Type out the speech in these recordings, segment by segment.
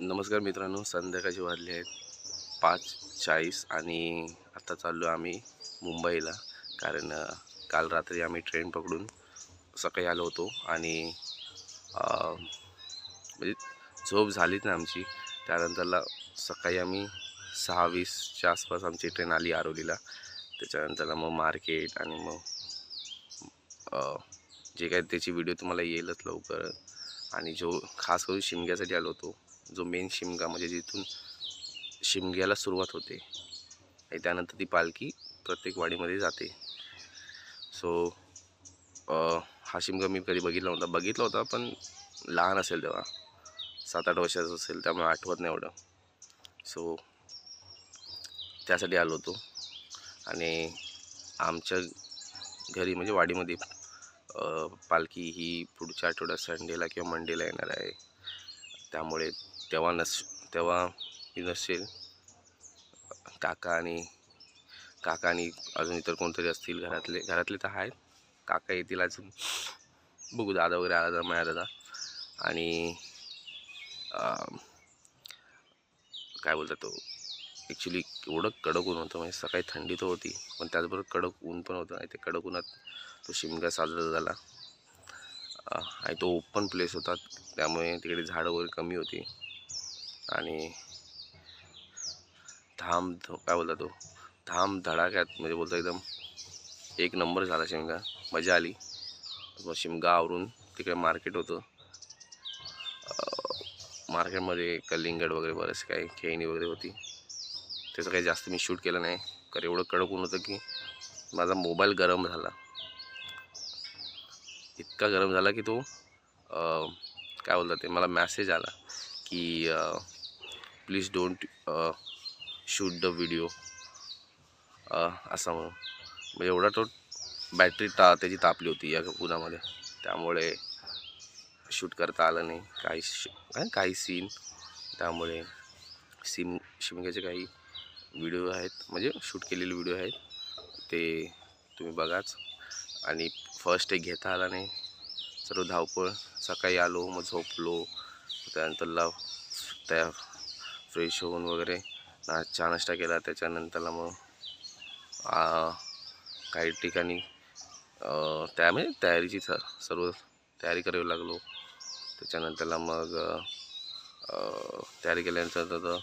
नमस्कार मित्रांनो संध्याकाळचे वाजले आहेत पाच चाळीस आणि आता चाललो आम्ही मुंबईला. कारण काल रात्री आम्ही ट्रेन पकडून सकाळी आलो होतो आणि म्हणजे झोप झालीच ना आमची. त्यानंतरला सकाळी आम्ही सहा वीसच्या आसपास आमची ट्रेन आली आरोलीला. त्याच्यानंतरला मग मार्केट आणि मग जे काय त्याची व्हिडिओ तुम्हाला येईलच लवकर आणि जो खास करून शिमग्यासाठी आलो होतो जो मेन शिमगा म्हणजे जिथून शिमग्याला सुरुवात होते. आणि त्यानंतर ती पालखी प्रत्येक वाडीमध्ये जाते. सो हा शिमगा मी कधी बघितला नव्हता. बघितला होता पण लहान असेल तेव्हा. सात आठ वर्षाचं असेल त्यामुळे आठवत नाही एवढं. सो त्यासाठी आलो होतो. आणि आमच्या घरी म्हणजे वाडीमध्ये पालखी ही पुढच्या आठवड्यात संडेला किंवा मंडेला येणार आहे. त्यामुळे तेव्हा नस तेव्हा मी नसेल. काका आणि काका आणि अजून इतर कोणतरी असतील घरातले घरातले तर आहेत. काका येतील अजून. बघू दादा वगैरे आला तर माझ्या दादा. आणि काय बोलतात तो? ॲक्च्युली एवढं कडक ऊन होतं म्हणजे सकाळी थंडी तर होती पण त्याचबरोबर कडक ऊन पण होतं आणि ते कडक उन्हात तो शिमगा साजरा झाला. आणि तो ओपन प्लेस होता त्यामुळे तिकडे झाडं वगैरे कमी होती. आणि धाम ध- काय बोलता तो? धाम धडाक्यात म्हणजे बोलता एकदम एक नंबर झाला शिमगा. मजा आली. मग शिमगा आवरून तिकडे मार्केट होतं. मार्केटमध्ये कलिंगड वगैरे बरेच काही खेळणी वगैरे होती. त्याचं काही जास्त मी शूट केलं नाही. कारण एवढं कडक ऊन होतं की माझा मोबाईल गरम झाला. इतका गरम झाला की तो काय बोलतात ते मला मॅसेज आला की please don't shoot the video असा म्हणून. म्हणजे एवढा तो बॅटरी ता त्याची तापली होती या उन्हामध्ये. त्यामुळे शूट करता आलं नाही. काही श काही सीन त्यामुळे सिम शिमग्याचे काही व्हिडिओ आहेत. म्हणजे शूट केलेले व्हिडिओ आहेत. ते तुम्ही बघाच. आणि फर्स्ट एक घेता आला नाही. सर्व धावपळ. सकाळी आलो मग झोपलो. त्यानंतरला त्या फ्रेश होऊन वगैरे ना चहा नाश्ता केला त्याच्यानंतरला मग काही ठिकाणी त्या म्हणजे तयारीची स सर्व तयारी करावी लागलो. त्याच्यानंतरला मग तयारी केल्यानंतर तर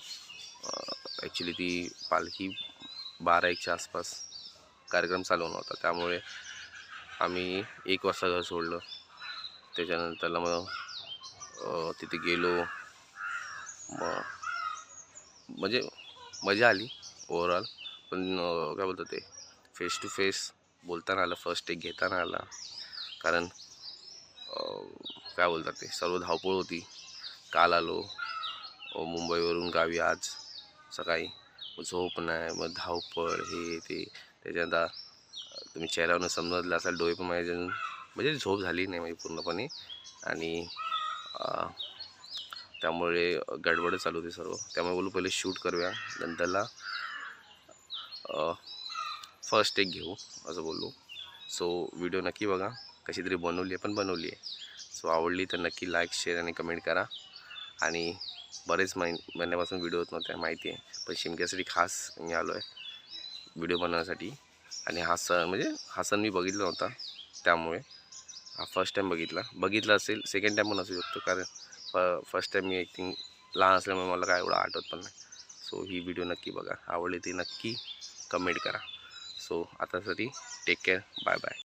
ॲक्च्युली ती पालखी बारा एकच्या आसपास कार्यक्रम चालू होणार होता. त्यामुळे आम्ही एक वाजता घर सोडलं. त्याच्यानंतरला मग तिथे गेलो. मग म्हणजे मजा आली ओवरऑल पण काय बोलतात ते? फेस टू फेस बोलताना आलं फर्स्ट टेक घेताना आला. कारण काय बोलतात ते? सर्व धावपळ होती. काल आलो मुंबईवरून गावी आज सकाळी. झोप नाही मग धावपळ हे ते. त्याच्यानंतर तुम्ही चेहऱ्यावरून समजलं असाल डोळे पण माझ्या म्हणजे झोप झाली नाही माझी पूर्णपणे. आणि त्यामुळे गडबड चालू होती सर्व. त्यामुळे बोलू पहिले शूट करूया. नंतरला फर्स्ट एक घेऊ असं बोललो. सो व्हिडिओ नक्की बघा. कशी तरी बनवली आहे पण बनवली आहे. सो आवडली तर नक्की लाईक शेअर आणि कमेंट करा. आणि बरेच महिन महिन्यापासून व्हिडिओ होत नव्हत्या माहिती आहे. पण शिमक्यासाठी खास मी आलो आहे व्हिडिओ बनवण्यासाठी. आणि हा सण म्हणजे हा सण मी बघितला नव्हता. त्यामुळे हा फर्स्ट टाईम बघितला. बघितला असेल सेकंड टाईम पण असू शकतो. कारण फ फर्स्ट टाईम मी आय थिंक लहान असल्यामुळे मला काय एवढं आठवत पण नाही. सो ही व्हिडिओ नक्की बघा. आवडली ती नक्की कमेंट करा. सो आतासाठी टेक केअर बाय बाय